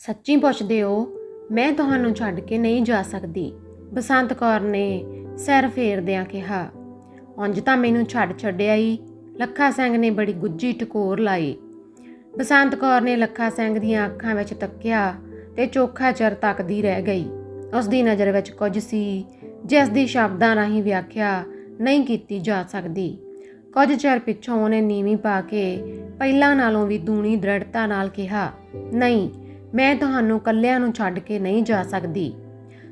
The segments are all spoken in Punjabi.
ਸੱਚੀ ਪੁੱਛਦੇ ਹੋ, ਮੈਂ ਤੁਹਾਨੂੰ ਛੱਡ ਕੇ ਨਹੀਂ ਜਾ ਸਕਦੀ। ਬਸੰਤ ਕੌਰ ਨੇ ਸਿਰ ਫੇਰਦਿਆਂ ਕਿਹਾ, ਉਂਝ ਤਾਂ ਮੈਨੂੰ ਛੱਡ ਛੱਡਿਆ ਹੀ ਲੱਖਾ ਸਿੰਘ ਨੇ ਬੜੀ ਗੁੱਜੀ ਟਕੋਰ ਲਾਈ। ਬਸੰਤ ਕੌਰ ਨੇ ਲੱਖਾ ਸਿੰਘ ਦੀਆਂ ਅੱਖਾਂ ਵਿੱਚ ਤੱਕਿਆ ਤੇ ਚੋਖਾ ਚਿਰ ਤੱਕਦੀ ਰਹਿ ਗਈ। ਉਸ ਦੀ ਨਜ਼ਰ ਵਿੱਚ ਕੁਝ ਸੀ, ਜਿਸ ਦੀ ਸ਼ਬਦਾਂ ਰਾਹੀਂ ਵਿਆਖਿਆ ਨਹੀਂ ਕੀਤੀ ਜਾ ਸਕਦੀ। ਕੁਝ ਚਿਰ ਪਿੱਛੋਂ ਉਹਨੇ ਨੀਵੀਂ ਪਾ ਕੇ ਪਹਿਲਾਂ ਨਾਲੋਂ ਵੀ ਦੂਣੀ ਦ੍ਰਿੜਤਾ ਨਾਲ ਕਿਹਾ, ਨਹੀਂ ਮੈਂ ਤੁਹਾਨੂੰ ਕੱਲਿਆਂ ਨੂੰ ਛੱਡ ਕੇ ਨਹੀਂ ਜਾ ਸਕਦੀ।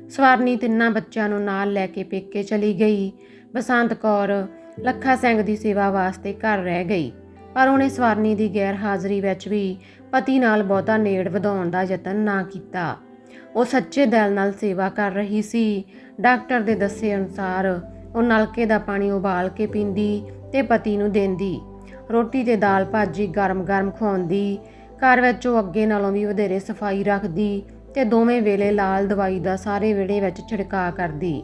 ਸਵਾਰਨੀ ਤਿੰਨਾਂ ਬੱਚਿਆਂ ਨੂੰ ਨਾਲ ਲੈ ਕੇ ਪੇਕੇ ਚਲੀ ਗਈ। ਬਸੰਤ ਕੌਰ ਲੱਖਾ ਸਿੰਘ ਦੀ ਸੇਵਾ ਵਾਸਤੇ ਘਰ ਰਹਿ ਗਈ। ਪਰ ਉਹਨੇ ਸਵਾਰਨੀ ਦੀ ਗੈਰ ਹਾਜ਼ਰੀ ਵਿੱਚ ਵੀ ਪਤੀ ਨਾਲ ਬਹੁਤਾ ਨੇੜ ਵਧਾਉਣ ਦਾ ਯਤਨ ਨਾ ਕੀਤਾ। ਉਹ ਸੱਚੇ ਦਿਲ ਨਾਲ ਸੇਵਾ ਕਰ ਰਹੀ ਸੀ। ਡਾਕਟਰ ਦੇ ਦੱਸੇ ਅਨੁਸਾਰ ਉਹ ਨਲਕੇ ਦਾ ਪਾਣੀ ਉਬਾਲ ਕੇ ਪੀਂਦੀ ਤੇ ਪਤੀ ਨੂੰ ਦਿੰਦੀ। ਰੋਟੀ ਤੇ ਦਾਲ ਭਾਜੀ ਗਰਮ-ਗਰਮ ਖਵਾਉਂਦੀ ਘਰ ਵਿੱਚ ਉਹ ਅੱਗੇ ਨਾਲੋਂ ਵੀ ਵਧੇਰੇ ਸਫ਼ਾਈ ਰੱਖਦੀ ਤੇ ਦੋਵੇਂ ਵੇਲੇ ਲਾਲ ਦਵਾਈ ਦਾ ਸਾਰੇ ਵਿਹੜੇ ਵਿੱਚ ਛਿੜਕਾਅ ਕਰਦੀ।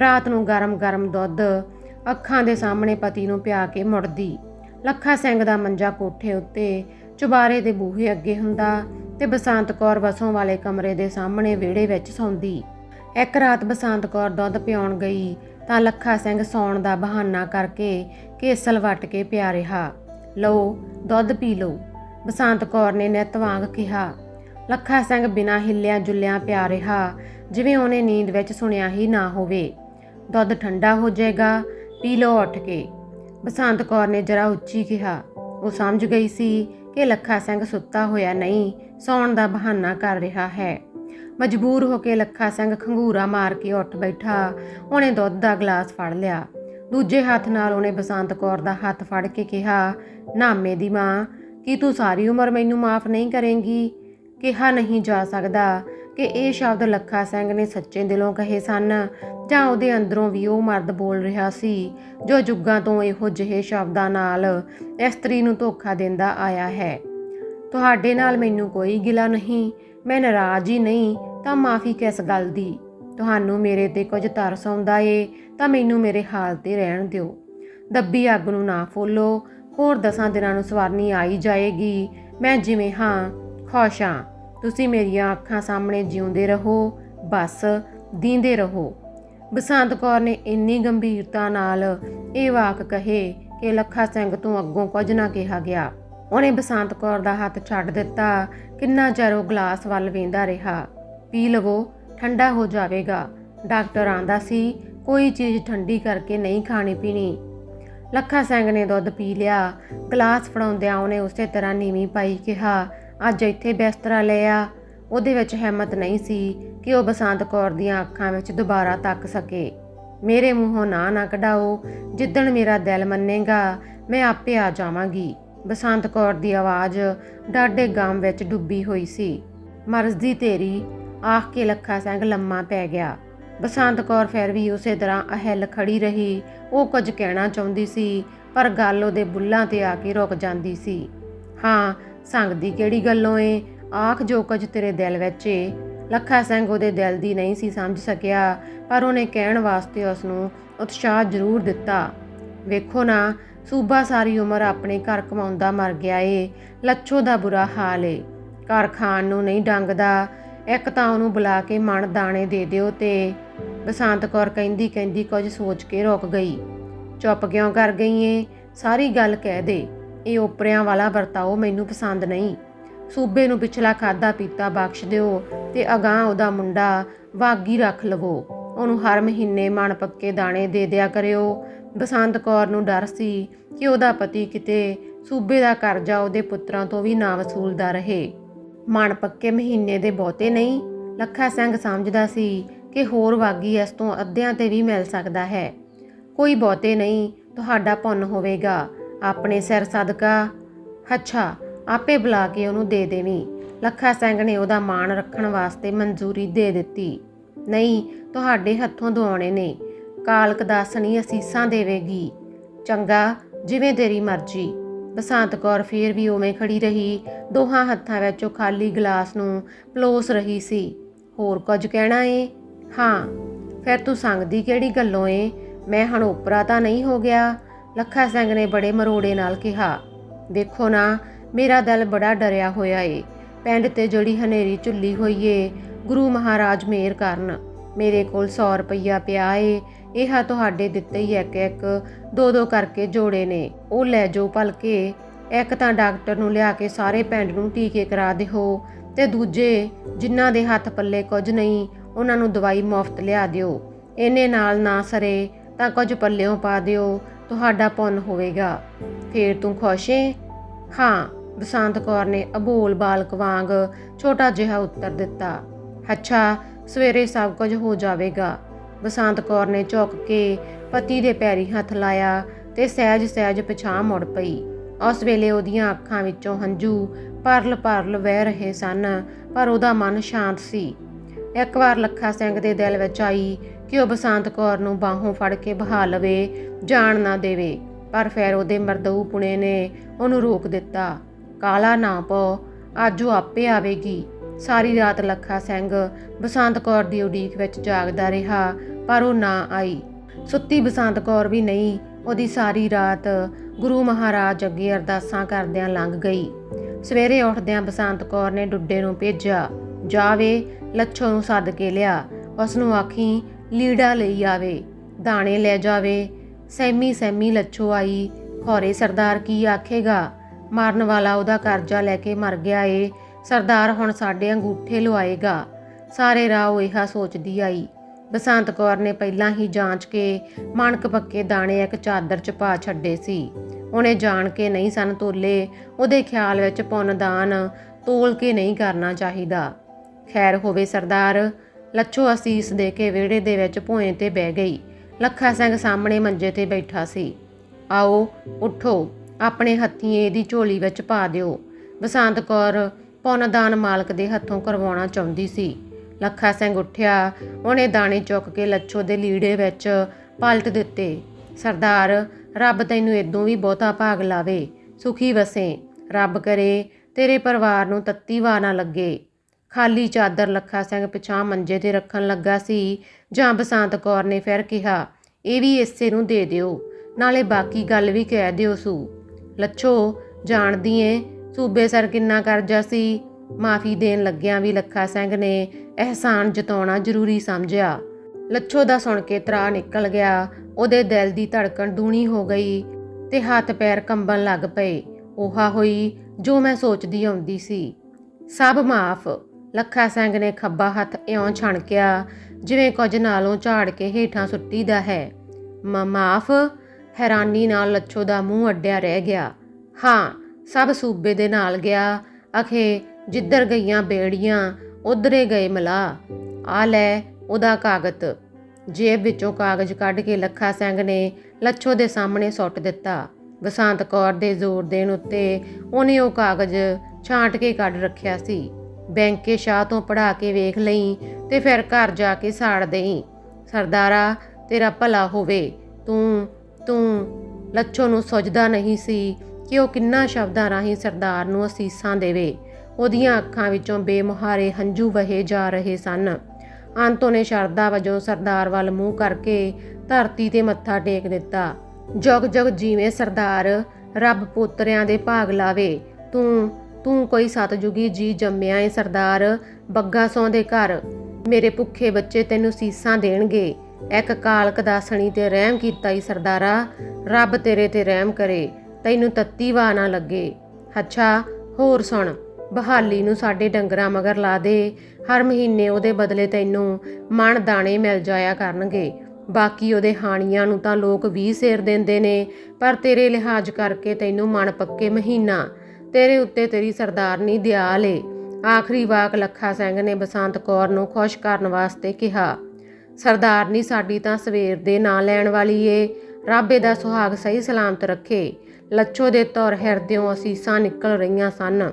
ਰਾਤ ਨੂੰ ਗਰਮ-ਗਰਮ ਦੁੱਧ ਅੱਖਾਂ ਦੇ ਸਾਹਮਣੇ ਪਤੀ ਨੂੰ ਪਿਆ ਕੇ ਮੁੜਦੀ। ਲੱਖਾ ਸਿੰਘ ਦਾ ਮੰਜਾ ਕੋਠੇ ਉੱਤੇ, ਚੁਬਾਰੇ ਦੇ ਬੂਹੇ ਅੱਗੇ ਹੁੰਦਾ ਤੇ ਬਸੰਤ ਕੌਰ ਵਸੋਂ ਵਾਲੇ ਕਮਰੇ ਦੇ ਸਾਹਮਣੇ ਵਿਹੜੇ ਵਿੱਚ ਸੌਂਦੀ। ਇੱਕ ਰਾਤ ਬਸੰਤ ਕੌਰ ਦੁੱਧ ਪਿਉਣ ਗਈ ਤਾਂ ਲੱਖਾ ਸਿੰਘ ਸੌਣ ਦਾ ਬਹਾਨਾ ਕਰਕੇ ਕੇਸਲ ਵੱਟ ਕੇ ਪਿਆ ਰਿਹਾ। ਲਓ, ਦੁੱਧ ਪੀ ਲਓ। ਬਸੰਤ ਕੌਰ ਨੇ ਨਿਤ ਵਾਂਗ ਕਿਹਾ, ਲੱਖਾ ਸਿੰਘ ਬਿਨਾਂ ਹਿੱਲਿਆਂ ਜੁੱਲਿਆਂ ਪਿਆ ਰਿਹਾ, ਜਿਵੇਂ ਉਹਨੇ ਨੀਂਦ ਵਿੱਚ ਸੁਣਿਆ ਹੀ ਨਾ ਹੋਵੇ। ਦੁੱਧ ਠੰਡਾ ਹੋ ਜਾਏਗਾ, ਪੀ ਲਓ ਉੱਠ ਕੇ। ਬਸੰਤ ਕੌਰ ਨੇ ਜਰਾ ਉੱਚੀ ਕਿਹਾ, ਉਹ ਸਮਝ ਗਈ ਸੀ ਕਿ ਲੱਖਾ ਸਿੰਘ ਸੁੱਤਾ ਹੋਇਆ ਨਹੀਂ, ਸੌਣ ਦਾ ਬਹਾਨਾ ਕਰ ਰਿਹਾ ਹੈ। ਮਜਬੂਰ ਹੋ ਕੇ ਲੱਖਾ ਸਿੰਘ ਖੰਗੂਰਾ ਮਾਰ ਕੇ ਉੱਠ ਬੈਠਾ, ਉਹਨੇ ਦੁੱਧ ਦਾ ਗਲਾਸ ਫੜ ਲਿਆ। ਦੂਜੇ ਹੱਥ ਨਾਲ ਉਹਨੇ ਬਸੰਤ ਕੌਰ ਦਾ ਹੱਥ ਫੜ ਕੇ ਕਿਹਾ, ਨਾਮੇ ਦੀ ਮਾਂ ਕੀ ਤੂੰ ਸਾਰੀ ਉਮਰ ਮੈਨੂੰ ਮਾਫ ਨਹੀਂ ਕਰੇਂਗੀ? ਕਿਹਾ ਨਹੀਂ ਜਾ ਸਕਦਾ ਕਿ ਇਹ ਸ਼ਬਦ ਲੱਖਾ ਸਿੰਘ ਨੇ ਸੱਚੇ ਦਿਲੋਂ ਕਹੇ ਸਨ, ਜਾਂ ਉਹਦੇ ਅੰਦਰੋਂ ਵੀ ਉਹ ਮਰਦ ਬੋਲ ਰਿਹਾ ਸੀ, ਜੋ ਜੁੱਗਾਂ ਤੋਂ ਇਹੋ ਜਿਹੇ ਸ਼ਬਦਾਂ ਨਾਲ ਇਸਤਰੀ ਨੂੰ ਧੋਖਾ ਦਿੰਦਾ ਆਇਆ ਹੈ। ਤੁਹਾਡੇ ਨਾਲ ਮੈਨੂੰ ਕੋਈ ਗਿਲਾ ਨਹੀਂ, ਮੈਂ ਨਾਰਾਜ਼ ਹੀ ਨਹੀਂ, ਤਾਂ ਮਾਫੀ ਕਿਸ ਗੱਲ ਦੀ? ਤੁਹਾਨੂੰ ਮੇਰੇ ਤੇ ਕੁਝ ਤਰਸ ਆਉਂਦਾ ਏ, ਤਾਂ ਮੈਨੂੰ ਮੇਰੇ ਹਾਲ ਤੇ ਰਹਿਣ ਦਿਓ। ਦੱਬੀ ਅੱਗ ਨੂੰ ਨਾ ਫੋਲੋ ਹੋਰ ਦਸਾਂ ਦਿਨਾਂ ਨੂੰ ਸਵਾਰਨੀ ਆਈ ਜਾਏਗੀ। ਮੈਂ ਜਿਵੇਂ, ਹਾਂ, ਖੁਸ਼ ਹਾਂ। ਤੁਸੀਂ ਮੇਰੀਆਂ ਅੱਖਾਂ ਸਾਹਮਣੇ ਜਿਉਂਦੇ ਰਹੋ, ਬਸ ਦੀਂਦੇ ਰਹੋ। ਬਸੰਤ ਕੌਰ ਨੇ ਇੰਨੀ ਗੰਭੀਰਤਾ ਨਾਲ ਇਹ ਵਾਕ ਕਹੇ ਕਿ ਲੱਖਾ ਸਿੰਘ ਤੋਂ ਅੱਗੋਂ ਕੁਝ ਨਾ ਕਿਹਾ ਗਿਆ। ਉਹਨੇ ਬਸੰਤ ਕੌਰ ਦਾ ਹੱਥ ਛੱਡ ਦਿੱਤਾ। ਕਿੰਨਾ ਚਿਰ ਉਹ ਗਲਾਸ ਵੱਲ ਵੇਂਦਾ ਰਿਹਾ। ਪੀ ਲਵੋ, ਠੰਡਾ ਹੋ ਜਾਵੇਗਾ। ਡਾਕਟਰ ਆਂਦਾ ਸੀ, ਕੋਈ ਚੀਜ਼ ਠੰਡੀ ਕਰਕੇ ਨਹੀਂ ਖਾਣੀ ਪੀਣੀ। ਲੱਖਾ ਸਿੰਘ ਨੇ ਦੁੱਧ ਪੀ ਲਿਆ। ਗਲਾਸ ਫੜਾਉਂਦਿਆਂ ਉਹਨੇ ਉਸੇ ਤਰ੍ਹਾਂ ਨੀਵੀਂ ਪਾਈ ਕਿਹਾ, ਅੱਜ ਇੱਥੇ ਬਿਸਤਰਾ ਲਿਆ। ਉਹਦੇ ਵਿੱਚ ਹਿੰਮਤ ਨਹੀਂ ਸੀ ਕਿ ਉਹ ਬਸੰਤ ਕੌਰ ਦੀਆਂ ਅੱਖਾਂ ਵਿੱਚ ਦੁਬਾਰਾ ਤੱਕ ਸਕੇ। ਮੇਰੇ ਮੂੰਹੋਂ ਨਾ ਨਾ ਕਢਾਓ, ਜਿੱਦਣ ਮੇਰਾ ਦਿਲ ਮੰਨੇਗਾ, ਮੈਂ ਆਪੇ ਆ ਜਾਵਾਂਗੀ। ਬਸੰਤ ਕੌਰ ਦੀ ਆਵਾਜ਼ ਡਾਢੇ ਗਮ ਵਿੱਚ ਡੁੱਬੀ ਹੋਈ ਸੀ। ਮਰਜ਼ੀ ਤੇਰੀ, ਆਖ ਕੇ ਲੱਖਾ ਸਿੰਘ ਲੰਮਾ ਪੈ ਗਿਆ। ਬਸੰਤ ਕੌਰ ਫਿਰ ਵੀ ਉਸੇ ਤਰ੍ਹਾਂ ਅਹਿਲ ਖੜੀ ਰਹੀ। ਉਹ ਕੁਝ ਕਹਿਣਾ ਚਾਹੁੰਦੀ ਸੀ, ਪਰ ਗੱਲ ਉਹਦੇ ਬੁੱਲਾਂ ਤੇ ਆ ਕੇ ਰੁਕ ਜਾਂਦੀ ਸੀ। ਹਾਂ, ਸੰਗ ਦੀ ਕਿਹੜੀ ਗੱਲੋਂ ਏ? ਆਖ ਜੋ ਕੁਝ ਤੇਰੇ ਦਿਲ ਵਿੱਚ ਏ। ਲੱਖਾ ਸਿੰਘ ਉਹਦੇ ਦਿਲ ਦੀ ਨਹੀਂ ਸੀ ਸਮਝ ਸਕਿਆ, ਪਰ ਉਹਨੇ ਕਹਿਣ ਵਾਸਤੇ ਉਸ ਨੂੰ ਉਤਸ਼ਾਹ ਜ਼ਰੂਰ ਦਿੱਤਾ। ਵੇਖੋ ਨਾ, ਸੂਬਾ ਸਾਰੀ ਉਮਰ ਆਪਣੇ ਘਰ ਕਮਾਉਂਦਾ ਮਰ ਗਿਆ ਏ। ਲੱਛੋ ਦਾ ਬੁਰਾ ਹਾਲ ਏ। ਘਰ ਖਾਣ ਨੂੰ ਨਹੀਂ ਡੰਗਦਾ ਇੱਕ ਤਾਂ ਉਹਨੂੰ ਬੁਲਾ ਕੇ ਮਣ ਦਾਣੇ ਦੇ ਦਿਓ ਤੇ ਬਸੰਤ ਕੌਰ ਕਹਿੰਦੀ ਕਹਿੰਦੀ ਕੁਝ ਸੋਚ ਕੇ ਰੁਕ ਗਈ। ਚੁੱਪ ਕਿਉਂ ਕਰ ਗਈ ਏ? ਸਾਰੀ ਗੱਲ ਕਹਿ ਦੇ। ਇਹ ਓਪਰਿਆਂ ਵਾਲਾ ਵਰਤਾਓ ਮੈਨੂੰ ਪਸੰਦ ਨਹੀਂ। ਸੂਬੇ ਨੂੰ ਪਿਛਲਾ ਖਾਦਾ ਪੀਤਾ ਬਖਸ਼ ਦਿਓ ਤੇ ਅਗਾਹ ਉਹਦਾ ਮੁੰਡਾ ਵਾਗੀ ਰੱਖ ਲਵੋ। ਉਹਨੂੰ ਹਰ ਮਹੀਨੇ ਮਣ ਪੱਕੇ ਦਾਣੇ ਦੇ ਦਿਆ ਕਰਿਓ। ਬਸੰਤ ਕੌਰ ਨੂੰ ਡਰ ਸੀ ਕਿ ਉਹਦਾ ਪਤੀ ਕਿਤੇ ਸੂਬੇ ਦਾ ਕਰਜ਼ਾ ਉਹਦੇ ਪੁੱਤਰਾਂ ਤੋਂ ਵੀ ਨਾ ਵਸੂਲਦਾ ਰਹੇ। ਮਣ ਪੱਕੇ ਮਹੀਨੇ ਦੇ ਬਹੁਤੇ ਨਹੀਂ। ਲੱਖਾ ਸਿੰਘ ਸਮਝਦਾ ਸੀ ਕਿ ਹੋਰ ਵਾਗੀ ਇਸ ਤੋਂ ਅੱਧਿਆਂ ਤੇ ਵੀ ਮਿਲ ਸਕਦਾ ਹੈ। ਕੋਈ ਬਹੁਤੇ ਨਹੀਂ, ਤੁਹਾਡਾ ਪੁੰਨ ਹੋਵੇਗਾ। ਆਪਣੇ ਸਿਰ ਸਦਕਾ। ਅੱਛਾ, ਆਪੇ ਬੁਲਾ ਕੇ ਉਹਨੂੰ ਦੇ ਦੇਵੀਂ। ਲੱਖਾ ਸਿੰਘ ਨੇ ਉਹਦਾ ਮਾਣ ਰੱਖਣ ਵਾਸਤੇ ਮਨਜ਼ੂਰੀ ਦੇ ਦਿੱਤੀ। ਨਹੀਂ, ਤੁਹਾਡੇ ਹੱਥੋਂ ਦਵਾਉਣੇ ਨੇ। ਕਾਲਕ ਦਾਸਣੀ ਅਸੀਸਾਂ ਦੇਵੇਗੀ। ਚੰਗਾ, ਜਿਵੇਂ ਤੇਰੀ ਮਰਜ਼ੀ। ਬਸੰਤ ਕੌਰ ਫੇਰ ਵੀ ਉਵੇਂ ਖੜੀ ਰਹੀ। ਦੋਹਾਂ ਹੱਥਾਂ ਵਿੱਚ ਉਹ ਖਾਲੀ ਗਲਾਸ ਨੂੰ ਪਲੋਸ ਰਹੀ ਸੀ। ਹੋਰ ਕੁਝ ਕਹਿਣਾ ਏ? ਹਾਂ, ਫਿਰ ਤੂੰ ਸੰਗਦੀ ਕਿਹੜੀ ਗੱਲੋਂ ਏ? ਮੈਂ ਹਣ ਉਪਰਾ ਤਾਂ ਨਹੀਂ ਹੋ ਗਿਆ। ਲੱਖਾ ਸਿੰਘ ਨੇ ਬੜੇ ਮਰੋੜੇ ਨਾਲ ਕਿਹਾ, ਦੇਖੋ ਨਾ, ਮੇਰਾ ਦਿਲ ਬੜਾ ਡਰਿਆ ਹੋਇਆ ਏ। ਪਿੰਡ ਤੇ ਜਿਹੜੀ ਹਨੇਰੀ ਝੁੱਲੀ ਹੋਈ ਏ, ਗੁਰੂ ਮਹਾਰਾਜ ਮੇਰ ਕਰਨ। ਮੇਰੇ ਕੋਲ 100 ਰੁਪਈਆ ਪਿਆ ਏ। ਇਹ ਆ ਤੁਹਾਡੇ ਦਿੱਤੇ ਹੀ ਇੱਕ ਇੱਕ, ਦੋ ਦੋ ਕਰਕੇ ਜੋੜੇ ਨੇ। ਉਹ ਲੈ ਜਾਓ ਭਲਕੇ। ਇੱਕ ਤਾਂ ਡਾਕਟਰ ਨੂੰ ਲਿਆ ਕੇ ਸਾਰੇ ਪਿੰਡ ਨੂੰ ਟੀਕੇ ਕਰਾ ਦਿਓ ਤੇ ਦੂਜੇ, ਜਿਨ੍ਹਾਂ ਦੇ ਹੱਥ ਪੱਲੇ ਕੁਝ ਨਹੀਂ, ਉਹਨਾਂ ਨੂੰ ਦਵਾਈ ਮੁਫਤ ਲਿਆ ਦਿਓ। ਇਹਨੇ ਨਾਲ ਨਾ ਸਰੇ ਤਾਂ ਕੁਝ ਪੱਲਿਓਂ ਪਾ ਦਿਓ, ਤੁਹਾਡਾ ਪੁੰਨ ਹੋਵੇਗਾ। ਫੇਰ ਤੂੰ ਖੁਸ਼ ਏ? ਹਾਂ, ਬਸੰਤ ਕੌਰ ਨੇ ਅਬੋਲ ਬਾਲਕ ਵਾਂਗ ਛੋਟਾ ਜਿਹਾ ਉੱਤਰ ਦਿੱਤਾ। ਅੱਛਾ, ਸਵੇਰੇ ਸਭ ਕੁਝ ਹੋ ਜਾਵੇਗਾ। ਬਸੰਤ ਕੌਰ ਨੇ ਝੁੱਕ ਕੇ ਪਤੀ ਦੇ ਪੈਰੀ ਹੱਥ ਲਾਇਆ ਤੇ ਸਹਿਜ ਸਹਿਜ ਪਿਛਾਂ ਮੁੜ ਪਈ। ਉਸ ਵੇਲੇ ਉਹਦੀਆਂ ਅੱਖਾਂ ਵਿੱਚੋਂ ਹੰਝੂ ਪਰਲ ਪਰਲ ਵਹਿ ਰਹੇ ਸਨ, ਪਰ ਉਹਦਾ ਮਨ ਸ਼ਾਂਤ ਸੀ। ਇੱਕ ਵਾਰ ਲੱਖਾ ਸਿੰਘ ਦੇ ਦਿਲ ਵਿੱਚ ਆਈ ਕਿ ਉਹ ਬਸੰਤ ਕੌਰ ਨੂੰ ਬਾਹੋਂ ਫੜ ਕੇ ਬਹਾ ਲਵੇ, ਜਾਣ ਨਾ ਦੇਵੇ, ਪਰ ਫਿਰ ਉਹਦੇ ਮਰਦਊ ਪੁਣੇ ਨੇ ਉਹਨੂੰ ਰੋਕ ਦਿੱਤਾ। ਕਾਲਾ ਨਾ ਪੋ ਅੱਜ ਉਹ ਆਪੇ ਆਵੇਗੀ। ਸਾਰੀ ਰਾਤ ਲੱਖਾ ਸਿੰਘ ਬਸੰਤ ਕੌਰ ਦੀ ਉਡੀਕ ਵਿੱਚ ਜਾਗਦਾ ਰਿਹਾ, ਪਰ ਉਹ ਨਾ ਆਈ। ਸੁੱਤੀ ਬਸੰਤ ਕੌਰ ਵੀ ਨਹੀਂ, ਉਹਦੀ ਸਾਰੀ ਰਾਤ ਗੁਰੂ ਮਹਾਰਾਜ ਅੱਗੇ ਅਰਦਾਸਾਂ ਕਰਦਿਆਂ ਲੰਘ ਗਈ। ਸਵੇਰੇ ਉੱਠਦਿਆਂ ਬਸੰਤ ਕੌਰ ਨੇ ਡੁੱਡੇ ਨੂੰ ਭੇਜਿਆ, ਜਾਵੇ ਲੱਛੋ ਨੂੰ ਸੱਦ ਕੇ ਲਿਆ। ਉਸ ਨੂੰ ਆਖੀ, ਲੀੜਾ ਲਈ ਆਵੇ, ਦਾਣੇ ਲੈ ਜਾਵੇ। ਸੈਮੀ ਸੈਮੀ ਲੱਛੋ ਆਈ ਖੋਰੇ ਸਰਦਾਰ ਕੀ ਆਖੇਗਾ? ਮਾਰਨ ਵਾਲਾ ਉਹਦਾ ਕਰਜ਼ਾ ਲੈ ਕੇ ਮਰ ਗਿਆ ਏ। ਸਰਦਾਰ ਹੁਣ ਸਾਡੇ ਅੰਗੂਠੇ ਲਵਾਏਗਾ ਸਾਰੇ ਰਾਹ ਉਹ ਇਹਾ ਸੋਚਦੀ ਆਈ। ਬਸੰਤ ਕੌਰ ਨੇ ਪਹਿਲਾਂ ਹੀ ਜਾਂਚ ਕੇ ਮਣਕ ਪੱਕੇ ਦਾਣੇ ਇੱਕ ਚਾਦਰ 'ਚ ਪਾ ਛੱਡੇ ਸੀ। ਉਹਨੇ ਜਾਣ ਕੇ ਨਹੀਂ ਸਨ ਤੋਲੇ। ਉਹਦੇ ਖਿਆਲ ਵਿੱਚ ਪੁੰਨ ਦਾਨ ਤੋਲ ਕੇ ਨਹੀਂ ਕਰਨਾ ਚਾਹੀਦਾ। ਖੈਰ ਹੋਵੇ ਸਰਦਾਰ, ਲੱਛੋ ਅਸੀਸ ਦੇ ਕੇ ਵਿਹੜੇ ਦੇ ਵਿੱਚ ਭੋਏ ਤੇ ਬਹਿ ਗਈ। ਲੱਖਾ ਸਿੰਘ ਸਾਹਮਣੇ ਮੰਜੇ ਤੇ ਬੈਠਾ ਸੀ। ਆਓ, ਉਠੋ। ਆਪਣੇ ਹੱਥੀਂ ਇਹਦੀ ਝੋਲੀ ਵਿੱਚ ਪਾ ਦਿਓ। ਬਸੰਤ ਕੌਰ ਪੁੰਨਦਾਨ ਮਾਲਕ ਦੇ ਹੱਥੋਂ ਕਰਵਾਉਣਾ ਚਾਹੁੰਦੀ ਸੀ। ਲੱਖਾ ਸਿੰਘ ਉੱਠਿਆ, ਉਹਨੇ ਦਾਣੇ ਚੁੱਕ ਕੇ ਲੱਛੋ ਦੇ ਲੀੜੇ ਵਿੱਚ ਪਲਟ ਦਿੱਤੇ। ਸਰਦਾਰ, ਰੱਬ ਤੈਨੂੰ ਇਦੋਂ ਵੀ ਬਹੁਤਾ ਭਾਗ ਲਾਵੇ। ਸੁਖੀ ਵਸੇ। ਰੱਬ ਕਰੇ, ਤੇਰੇ ਪਰਿਵਾਰ ਨੂੰ ਤੱਤੀ ਵਾ ਨਾ ਲੱਗੇ। ਖਾਲੀ ਚਾਦਰ ਲੱਖਾ ਸਿੰਘ ਪਿਛਾਂ ਮੰਜੇ ਤੇ ਰੱਖਣ ਲੱਗਾ ਸੀ। ਜਾਂ ਬਸੰਤ ਕੌਰ ਨੇ ਫਿਰ ਕਿਹਾ, ਇਹ ਵੀ ਇਸੇ ਨੂੰ ਦੇ ਦਿਓ। ਨਾਲੇ ਬਾਕੀ ਗੱਲ ਵੀ ਕਹਿ ਦਿਓ ਸੂ। ਲੱਛੋ, ਜਾਣਦੀ ਏ ਸੂਬੇ ਸਰ ਕਿੰਨਾ ਕਰਜ਼ਾ ਸੀ? ਮਾਫੀ ਦੇਣ ਲੱਗਿਆਂ ਵੀ ਲੱਖਾ ਸਿੰਘ ਨੇ ਅਹਿਸਾਨ ਜਤਾਉਣਾ ਜ਼ਰੂਰੀ ਸਮਝਿਆ। ਲੱਛੋ ਦਾ ਸੁਣ ਕੇ ਤਰਾ ਨਿਕਲ ਗਿਆ। ਉਹਦੇ ਦਿਲ ਦੀ ਧੜਕਣ ਦੂਣੀ ਹੋ ਗਈ ਤੇ ਹੱਥ ਪੈਰ ਕੰਬਣ ਲੱਗ ਪਏ। 오ਹਾ ਹੋਈ, ਜੋ ਮੈਂ ਸੋਚਦੀ ਆਉਂਦੀ ਸੀ। ਸਭ ਮਾਫ। ਲੱਖਾ ਸਿੰਘ ਨੇ ਖੱਬਾ ਹੱਥ ਇਉਂ ਛਣਕਿਆ, ਜਿਵੇਂ ਕੁਝ ਨਾਲੋਂ ਝਾੜ ਕੇ ਹੇਠਾਂ ਸੁੱਟੀਦਾ ਹੈ। ਮਾਫ। ਹੈਰਾਨੀ ਨਾਲ ਲੱਛੋ ਦਾ ਮੂੰਹ ਅੱਡਿਆ ਰਹਿ ਗਿਆ। ਹਾਂ ਸਭ ਸੂਬੇ ਦੇ ਨਾਲ ਗਿਆ। ਅਖੇ ਜਿੱਧਰ ਗਈਆਂ ਬੇੜੀਆਂ, ਉਧਰੇ ਗਏ ਮਲਾ ਆ ਲੈ ਉਹਦਾ ਕਾਗਜ਼ ਜੇਬ ਵਿੱਚੋਂ ਕਾਗਜ਼ ਕੱਢ ਕੇ ਲੱਖਾ ਸਿੰਘ ਨੇ ਲੱਛੋ ਦੇ ਸਾਹਮਣੇ ਸੁੱਟ ਦਿੱਤਾ। ਬਸੰਤ ਕੌਰ ਦੇ ਜ਼ੋਰ ਦੇਣ ਉੱਤੇ ਉਹਨੇ ਉਹ ਕਾਗਜ਼ ਛਾਂਟ ਕੇ ਕੱਢ ਰੱਖਿਆ ਸੀ। ਬੈਂਕੇ ਸ਼ਾਹ ਤੋਂ ਪੜਾ ਕੇ ਵੇਖ ਲਈ ਤੇ ਫਿਰ ਘਰ ਜਾ ਕੇ ਸਾੜ ਦੇਈ। ਸਰਦਾਰਾ, ਤੇਰਾ ਭਲਾ ਹੋਵੇ। ਤੂੰ ਤੂੰ, ਲੱਛੋ ਨੂੰ ਸੋਚਦਾ ਨਹੀਂ ਸੀ ਕਿ ਉਹ ਕਿੰਨਾ ਸ਼ਬਦਾਂ ਰਾਹੀਂ ਸਰਦਾਰ ਨੂੰ ਅਸੀਸਾਂ ਦੇਵੇ। ਉਹਦੀਆਂ ਅੱਖਾਂ ਵਿੱਚੋਂ ਬੇਮੁਹਾਰੇ ਹੰਝੂ ਵਹੇ ਜਾ ਰਹੇ ਸਨ। ਅੰਤੋ ਨੇ ਸ਼ਰਦਾ ਵਜੋਂ ਸਰਦਾਰ ਵੱਲ ਮੂੰਹ ਕਰਕੇ ਧਰਤੀ ਤੇ ਮੱਥਾ ਟੇਕ ਦਿੱਤਾ। ਜਗ ਜਗ ਜੀਵੇਂ ਸਰਦਾਰ, ਰੱਬ ਪੁੱਤਰਿਆਂ ਦੇ ਭਾਗ ਲਾਵੇ। ਤੂੰ ਤੂੰ ਕੋਈ ਸਤਜੁਗੀ ਜੀ ਜੰਮਿਆ ਏ ਸਰਦਾਰ, ਬੱਗਾ ਸੌਂ ਦੇ ਘਰ। ਮੇਰੇ ਭੁੱਖੇ ਬੱਚੇ ਤੈਨੂੰ ਸੀਸਾਂ ਦੇਣਗੇ। ਇੱਕ ਕਾਲਕ ਦਾਸਣੀ ਤੇ ਰਹਿਮ ਕੀਤਾ ਈ ਸਰਦਾਰਾ, ਰੱਬ ਤੇਰੇ ਤੇ ਰਹਿਮ ਕਰੇ। ਤੈਨੂੰ ਤੱਤੀ ਵਾ ਨਾ ਲੱਗੇ। ਅੱਛਾ, ਹੋਰ ਸੁਣ, ਬਹਾਲੀ ਨੂੰ ਸਾਡੇ ਡੰਗਰਾਂ ਮਗਰ ਲਾ ਦੇ। ਹਰ ਮਹੀਨੇ ਉਹਦੇ ਬਦਲੇ ਤੈਨੂੰ ਮਣ ਦਾਣੇ ਮਿਲ ਜਾਇਆ ਕਰਨਗੇ। ਬਾਕੀ ਉਹਦੇ ਹਾਣੀਆਂ ਨੂੰ ਤਾਂ ਲੋਕ 20 ਸੇਰ ਦਿੰਦੇ ਨੇ, ਪਰ ਤੇਰੇ ਲਿਹਾਜ਼ ਕਰਕੇ ਤੈਨੂੰ ਮਣ ਪੱਕੇ ਮਹੀਨਾ। ਤੇਰੇ ਉੱਤੇ ਤੇਰੀ ਸਰਦਾਰਨੀ ਦਿਆਲ ਏ। ਆਖਰੀ ਵਾਕ ਲੱਖਾ ਸਿੰਘ ਨੇ ਬਸੰਤ ਕੌਰ ਨੂੰ ਖੁਸ਼ ਕਰਨ ਵਾਸਤੇ ਕਿਹਾ, ਸਰਦਾਰਨੀ ਸਾਡੀ ਤਾਂ ਸਵੇਰ ਦੇ ਨਾਂ ਲੈਣ ਵਾਲੀ ਏ। ਰੱਬੇ ਦਾ ਸੁਹਾਗ ਸਹੀ ਸਲਾਮਤ ਰੱਖੇ। ਲੱਛੋ ਦੇ ਤੌਰ ਹਿਰਦਿਓਂ ਅਸੀਸਾਂ ਨਿਕਲ ਰਹੀਆਂ ਸਨ।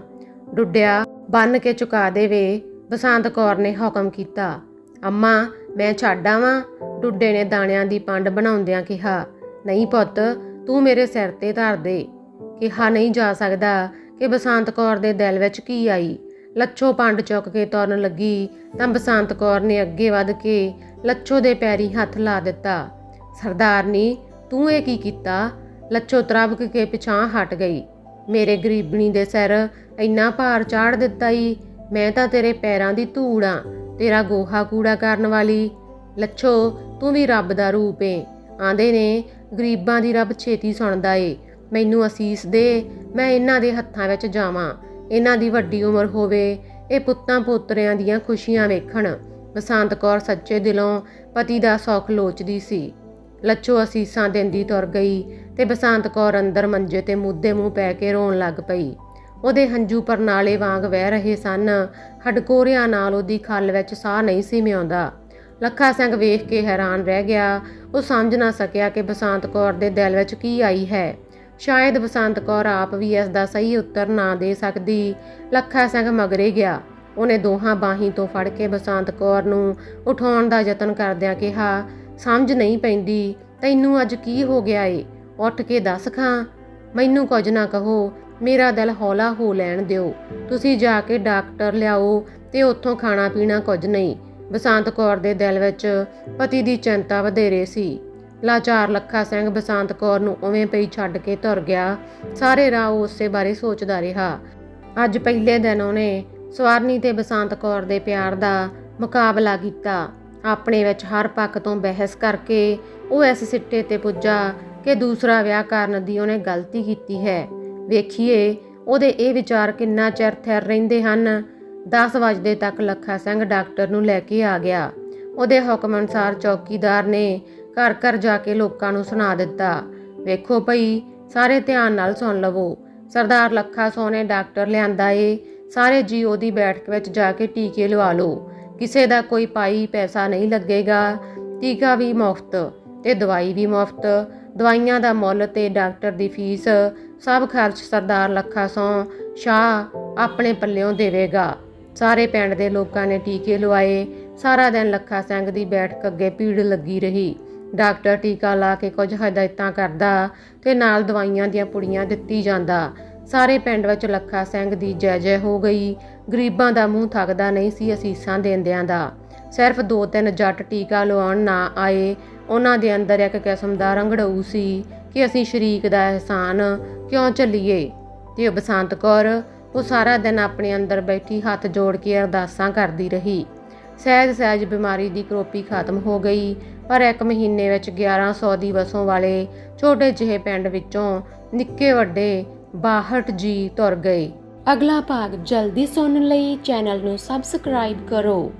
ਡੁੱਡਿਆ ਬੰਨ ਕੇ ਚੁਕਾ ਦੇਵੇ, ਬਸੰਤ ਕੌਰ ਨੇ ਹੁਕਮ ਕੀਤਾ। ਅੰਮਾ, ਮੈਂ ਛੱਡ ਆਵਾਂ। ਡੁੱਡੇ ਨੇ ਦਾਣਿਆਂ ਦੀ ਪੰਡ ਬਣਾਉਂਦਿਆਂ ਕਿਹਾ। ਨਹੀਂ ਪੁੱਤ, ਤੂੰ ਮੇਰੇ ਸਿਰ ਤੇ ਧਰ ਦੇ। ਕਿਹਾ ਨਹੀਂ ਜਾ ਸਕਦਾ ਕਿ ਬਸੰਤ ਕੌਰ ਦੇ ਦਿਲ ਵਿੱਚ ਕੀ ਆਈ। ਲੱਛੋ ਪੰਡ ਚੁੱਕ ਕੇ ਤੁਰਨ ਲੱਗੀ, ਤਾਂ ਬਸੰਤ ਕੌਰ ਨੇ ਅੱਗੇ ਵੱਧ ਕੇ ਲੱਛੋ ਦੇ ਪੈਰੀ ਹੱਥ ਲਾ ਦਿੱਤਾ। ਸਰਦਾਰਨੀ, ਤੂੰ ਇਹ ਕੀ ਕੀਤਾ? ਲੱਛੋ ਤਰਬਕ ਕੇ ਪਿਛਾਂ ਹਟ ਗਈ। ਮੇਰੇ ਗਰੀਬਣੀ ਦੇ ਸਿਰ ਇੰਨਾ ਭਾਰ ਚਾੜ ਦਿੱਤਾ ਈ, ਮੈਂ ਤਾਂ ਤੇਰੇ ਪੈਰਾਂ ਦੀ ਧੂੜ ਆਂ, ਤੇਰਾ ਗੋਹਾ ਕੂੜਾ ਕਰਨ ਵਾਲੀ। ਲੱਛੋ, ਤੂੰ ਵੀ ਰੱਬ ਦਾ ਰੂਪ ਏ। ਆਂਦੇ ਨੇ, ਗਰੀਬਾਂ ਦੀ ਰੱਬ ਛੇਤੀ ਸੁਣਦਾ ਏ। ਮੈਨੂੰ ਅਸੀਸ ਦੇ, ਮੈਂ ਇਹਨਾਂ ਦੇ ਹੱਥਾਂ ਵਿੱਚ ਜਾਵਾਂ। ਇਹਨਾਂ ਦੀ ਵੱਡੀ ਉਮਰ ਹੋਵੇ, ਇਹ ਪੁੱਤਾਂ ਪੋਤਰਿਆਂ ਦੀਆਂ ਖੁਸ਼ੀਆਂ ਵੇਖਣ। ਬਸੰਤ ਕੌਰ ਸੱਚੇ ਦਿਲੋਂ ਪਤੀ ਦਾ ਸੌਖ ਲੋਚਦੀ ਸੀ। ਲੱਛੋ ਅਸੀਸਾਂ ਦਿੰਦੀ ਤੁਰ ਗਈ ਤੇ ਬਸੰਤ ਕੌਰ ਅੰਦਰ ਮੰਜੇ ਤੇ ਮੁੱਦੇ ਮੂੰਹ ਪੈ ਕੇ ਰੋਣ ਲੱਗ ਪਈ। ਉਹਦੇ ਹੰਝੂ ਪਰਨਾਲੇ ਵਾਂਗ ਵਹਿ ਰਹੇ ਸਨ। ਹਡਕੋਰਿਆਂ ਨਾਲ ਉਹਦੀ ਖੱਲ ਵਿੱਚ ਸਾਹ ਨਹੀਂ ਸੀ ਮਿਆਉਂਦਾ। ਲੱਖਾ ਸਿੰਘ ਵੇਖ ਕੇ ਹੈਰਾਨ ਰਹਿ ਗਿਆ। ਉਹ ਸਮਝ ਨਾ ਸਕਿਆ ਕਿ ਬਸੰਤ ਕੌਰ ਦੇ ਦਿਲ ਵਿੱਚ ਕੀ ਆਈ ਹੈ। ਸ਼ਾਇਦ ਬਸੰਤ ਕੌਰ ਆਪ ਵੀ ਇਸ ਦਾ ਸਹੀ ਉੱਤਰ ਨਾ ਦੇ ਸਕਦੀ। ਲੱਖਾ ਸਿੰਘ ਮਗਰੇ ਗਿਆ। ਉਹਨੇ ਦੋਹਾਂ ਬਾਹੀਂ ਤੋਂ ਫੜ ਕੇ ਬਸੰਤ ਕੌਰ ਨੂੰ ਉਠਾਉਣ ਦਾ ਯਤਨ ਕਰਦਿਆਂ ਕਿਹਾ ਸਮਝ ਨਹੀਂ ਪੈਂਦੀ, ਤੈਨੂੰ ਅੱਜ ਕੀ ਹੋ ਗਿਆ ਏ? ਉੱਠ ਕੇ ਦੱਸ ਖਾਂ। ਮੈਨੂੰ ਕੁਝ ਨਾ ਕਹੋ, ਮੇਰਾ ਦਿਲ ਹੌਲਾ ਹੋ ਲੈਣ ਦਿਓ। ਤੁਸੀਂ ਜਾ ਕੇ ਡਾਕਟਰ ਲਿਆਓ ਤੇ ਉੱਥੋਂ ਖਾਣਾ ਪੀਣਾ ਕੁਝ ਨਹੀਂ। ਬਸੰਤ ਕੌਰ ਦੇ ਦਿਲ ਵਿੱਚ ਪਤੀ ਦੀ ਚਿੰਤਾ ਵਧੇਰੇ ਸੀ। ਲਾਚਾਰ ਲੱਖਾ ਸਿੰਘ ਬਸੰਤ ਕੌਰ ਨੂੰ ਉਵੇਂ ਪਈ ਛੱਡ ਕੇ ਤੁਰ ਗਿਆ। ਸਾਰੇ ਰਾਹ ਉਹ ਉਸੇ ਬਾਰੇ ਸੋਚਦਾ ਰਿਹਾ। ਅੱਜ ਪਹਿਲੇ ਦਿਨ ਉਹਨੇ ਸਵਾਰਨੀ ਤੇ ਬਸੰਤ ਕੌਰ ਦੇ ਪਿਆਰ ਦਾ ਮੁਕਾਬਲਾ ਕੀਤਾ। ਆਪਣੇ ਵਿੱਚ ਹਰ ਪੱਖ ਤੋਂ ਬਹਿਸ ਕਰਕੇ ਉਹ ਇਸ ਸਿੱਟੇ ਤੇ ਪੁੱਜਾ ਕਿ ਦੂਸਰਾ ਵਿਆਹ ਕਰਨ ਦੀ ਉਹਨੇ ਗਲਤੀ ਕੀਤੀ ਹੈ। ਵੇਖੀਏ, ਉਹਦੇ ਇਹ ਵਿਚਾਰ ਕਿੰਨਾ ਚਿਰ ਥਿਰ ਰਹਿੰਦੇ ਹਨ। 10 ਵਜੇ ਤੱਕ ਲੱਖਾ ਸਿੰਘ ਡਾਕਟਰ ਨੂੰ ਲੈ ਕੇ ਆ ਗਿਆ। ਉਹਦੇ ਹੁਕਮ ਅਨੁਸਾਰ ਚੌਕੀਦਾਰ ਨੇ ਘਰ ਘਰ ਜਾ ਕੇ ਲੋਕਾਂ ਨੂੰ ਸੁਣਾ ਦਿੱਤਾ। ਵੇਖੋ ਭਈ, ਸਾਰੇ ਧਿਆਨ ਨਾਲ ਸੁਣ ਲਵੋ। ਸਰਦਾਰ ਲੱਖਾ ਸੋਨੇ ਡਾਕਟਰ ਲਿਆਂਦਾ ਏ। ਸਾਰੇ ਜੀ ਉਹਦੀ ਬੈਠਕ ਵਿੱਚ ਜਾ ਕੇ ਟੀਕੇ ਲਵਾ ਲਓ। ਕਿਸੇ ਦਾ ਕੋਈ ਪਾਈ ਪੈਸਾ ਨਹੀਂ ਲੱਗੇਗਾ। ਟੀਕਾ ਵੀ ਮੁਫਤ ਤੇ ਦਵਾਈ ਵੀ ਮੁਫਤ। ਦਵਾਈਆਂ ਦਾ ਮੁੱਲ ਤੇ ਡਾਕਟਰ ਦੀ ਫੀਸ। ਸਭ ਖਰਚ ਸਰਦਾਰ ਲੱਖਾ ਸੋਂ। ਸ਼ਾਹ ਆਪਣੇ ਪੱਲਿਓਂ ਦੇਵੇਗਾ। ਸਾਰੇ ਪਿੰਡ ਦੇ ਲੋਕਾਂ ਨੇ ਟੀਕੇ ਲਵਾਏ। ਸਾਰਾ ਦਿਨ ਲੱਖਾ ਸਿੰਘ ਦੀ ਬੈਠਕ ਅੱਗੇ ਭੀੜ ਲੱਗੀ ਰਹੀ। ਡਾਕਟਰ ਟੀਕਾ ਲਾ ਕੇ ਕੁਝ ਹਦਾਇਤਾਂ ਕਰਦਾ ਤੇ ਨਾਲ ਦਵਾਈਆਂ ਦੀਆਂ ਪੁੜੀਆਂ ਦਿੱਤੀ ਜਾਂਦਾ। ਸਾਰੇ ਪਿੰਡ ਵਿੱਚ ਲੱਖਾ ਸਿੰਘ ਦੀ ਜੈ ਜੈ ਹੋ ਗਈ। ਗਰੀਬਾਂ ਦਾ ਮੂੰਹ ਥੱਕਦਾ ਨਹੀਂ ਸੀ ਅਸੀਸਾਂ ਦੇਂਦਿਆਂ ਦਾ। ਸਿਰਫ ਦੋ ਤਿੰਨ ਜੱਟ ਟੀਕਾ ਲਵਾਉਣ ਨਾ ਆਏ, ਉਹਨਾਂ ਦੇ ਅੰਦਰ ਇੱਕ ਕਿਸਮ ਦਾ ਰੰਗੜੂ ਸੀ ਕਿ ਅਸੀਂ ਸ਼ਰੀਕ ਦਾ ਅਹਿਸਾਨ ਕਿਉਂ ਚੱਲੀਏ ਤੇ ਬਸੰਤ ਕੌਰ, ਉਹ ਸਾਰਾ ਦਿਨ ਆਪਣੇ ਅੰਦਰ ਬੈਠੀ ਹੱਥ ਜੋੜ ਕੇ ਅਰਦਾਸਾਂ ਕਰਦੀ ਰਹੀ। ਸਹਿਜ ਸਹਿਜ ਬਿਮਾਰੀ ਦੀ ਕਰੋਪੀ ਖਤਮ ਹੋ ਗਈ, ਪਰ ਇੱਕ ਮਹੀਨੇ ਵਿੱਚ 1100 ਦੀ ਵਸੋਂ ਵਾਲੇ ਛੋਟੇ ਜਿਹੇ ਪਿੰਡ ਵਿੱਚੋਂ ਨਿੱਕੇ ਵੱਡੇ 62 ਜੀ ਤੁਰ ਗਏ। ਅਗਲਾ ਭਾਗ ਜਲਦੀ ਸੁਣਨ ਲਈ ਚੈਨਲ ਨੂੰ ਸਬਸਕ੍ਰਾਈਬ ਕਰੋ।